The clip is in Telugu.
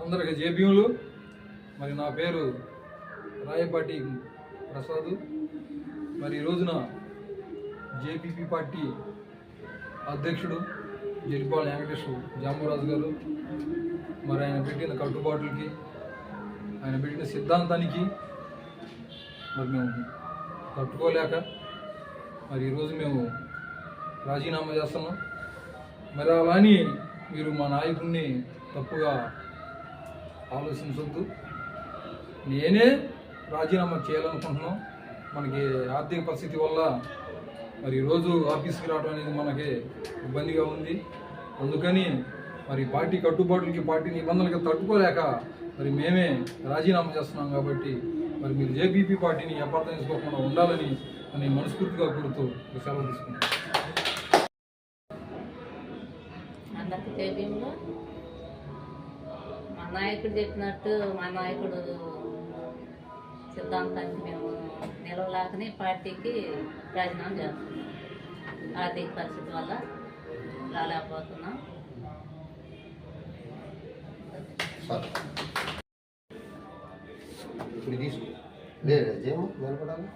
అందరికి జేబీలు మరి నా పేరు రాయపాటి ప్రసాద్. మరి ఈరోజున జేపీపీ పార్టీ అధ్యక్షుడు జలిపాల వెంకటేశ్వర జాంబురాజు గారు. మరి ఆయన పెట్టిన కట్టుబాట్లకి ఆయన పెట్టిన సిద్ధాంతానికి మరి మేము తట్టుకోలేక మరి ఈరోజు మేము రాజీనామా చేస్తున్నాం. మరి అలా అని మీరు మా నాయకుడిని తప్పుగా ఆలోచించొద్దు. నేనే రాజీనామా చేయాలనుకుంటున్నాం. మనకి ఆర్థిక పరిస్థితి వల్ల మరి ఈరోజు ఆఫీస్కి రావడం అనేది మనకి ఇబ్బందిగా ఉంది. అందుకని మరి పార్టీ కట్టుబాట్లకి పార్టీ నిబంధనలకి తట్టుకోలేక మరి మేమే రాజీనామా చేస్తున్నాం కాబట్టి మరి మీరు జేపీపీ పార్టీని అపార్థం చేసుకోకుండా ఉండాలని అని మనస్ఫూర్తిగా కోరుతూ సెలవు తీసుకున్నాను అందరికి మా నాయకుడు చెప్పినట్టు మా నాయకుడు సిద్ధాంతానికి మేము నిలవలేకనే పార్టీకి రాజీనామా చేస్తున్నాం. ఆర్థిక పరిస్థితి వల్ల రాలేకపోతున్నాం. ఇప్పుడు తీసుకో లేదు నిలబడాలి.